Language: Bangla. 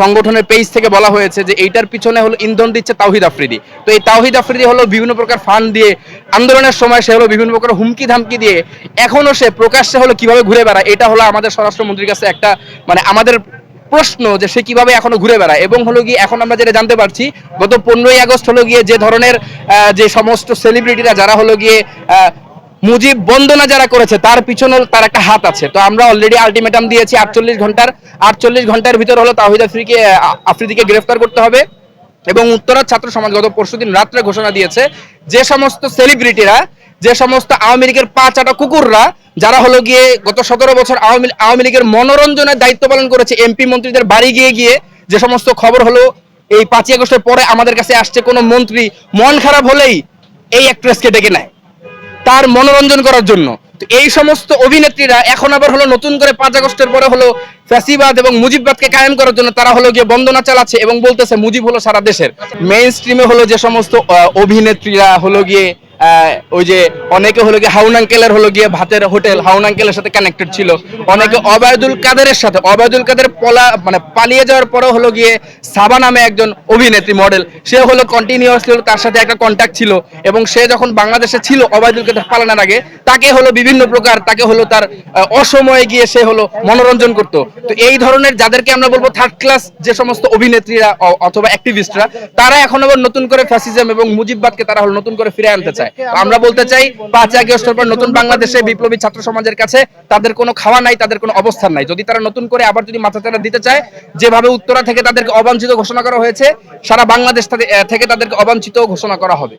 সংগঠনের পেজ থেকে বলা হয়েছে যে এইটার পিছনে হলো ইন্ধন দিচ্ছে তাওহিদ আফ্রিদি। তো এই তাওহিদ আফ্রিদি হলো বিভিন্ন প্রকার ফান্ড দিয়ে আন্দোলনের সময় সে হলো বিভিন্ন প্রকার হুমকি ধামকি দিয়ে এখনও সে প্রকাশ্যে হলো কীভাবে ঘুরে বেড়ায়, এটা হলো আমাদের স্বরাষ্ট্রমন্ত্রীর কাছে একটা মানে আমাদের প্রশ্ন যে সে কীভাবে এখনও ঘুরে বেড়ায়। এবং হলো গিয়ে এখন আমরা যেটা জানতে পারছি, গত পনেরোই আগস্ট হলো গিয়ে যে ধরনের যে সমস্ত সেলিব্রিটিরা যারা হলো গিয়ে মুজিব বন্দনা যারা করেছে, তার পিছনে তার একটা হাত আছে। তো আমরা অলরেডি আলটিমেটাম দিয়েছি, আটচল্লিশ ঘণ্টার আটচল্লিশ ঘণ্টার ভিতর হলো তাহিদ আফ্রিকে, আফ্রিদিকে গ্রেফতার করতে হবে এবং উত্তরার ছাত্র সমাজ গত পরশুদিন রাত্রে ঘোষণা দিয়েছে, যে সমস্ত সেলিব্রিটিরা যে সমস্ত আওয়ামী লীগের পা চাটা কুকুররা, যারা হলো গিয়ে গত সতেরো বছর আওয়ামী আওয়ামী লীগের মনোরঞ্জনের দায়িত্ব পালন করেছে এমপি মন্ত্রীদের বাড়ি গিয়ে গিয়ে, যে সমস্ত খবর হলো, এই পাঁচই আগস্টের পরে আমাদের কাছে আসছে কোনো মন্ত্রী, মন খারাপ হলেই এই অ্যাক্ট্রেসকে ডেকে নেয়। তার মনোরঞ্জন করার জন্য। এই সমস্ত অভিনেত্রীরা এখন আবার হলো নতুন করে পাঁচ আগস্টের পরে হলো ফ্যাসিবাদ এবং মুজিববাদকে কায়েম করার জন্য তারা হলো গিয়ে বন্দনা চালাচ্ছে এবং বলতেছে মুজিব হলো সারা দেশের। মেইন স্ট্রিমে হলো যে সমস্ত অভিনেত্রীরা হলো গিয়ে ওই যে অনেকে হলো গিয়ে হাউন আঙ্কেলের হলো গিয়ে ভাতের হোটেল, হাউন আঙ্কেলের সাথে কানেক্টেড ছিল। অনেকে অবায়দুল কাদেরের সাথে অবায়দুল কাদের পলা মানে পালিয়ে যাওয়ার পরেও হলো গিয়ে সাবা নামে একজন অভিনেত্রী মডেল সে হলো কন্টিনিউয়াসলি তার সাথে একটা কন্ট্যাক্ট ছিল এবং সে যখন বাংলাদেশে ছিল অবায়দুল কাদের পালানোর আগে তাকে হলো বিভিন্ন প্রকার, তাকে হলো তার অসময়ে গিয়ে সে হলো মনোরঞ্জন করতো। তো এই ধরনের যাদেরকে আমরা বলব থার্ড ক্লাস যে সমস্ত অভিনেত্রীরা অথবা অ্যাক্টিভিস্টরা তারা এখন আবার নতুন করে ফ্যাসিজম এবং মুজিববাদকে তারা হলো নতুন করে ফিরে আনতে চায়। আমরা বলতে চাই, পাঁচ আগস্টের পর নতুন বাংলাদেশে বিপ্লবী ছাত্র সমাজের কাছে তাদের কোনো খাওয়া নাই, তাদের কোনো অবস্থান নাই। যদি তারা নতুন করে আবার যদি মাথাচাড়া দিতে চায়, যেভাবে উত্তরা থেকে তাদেরকে অবাঞ্ছিত ঘোষণা করা হয়েছে, সারা বাংলাদেশ থেকে- থেকে তাদেরকে অবাঞ্ছিত ঘোষণা করা হবে।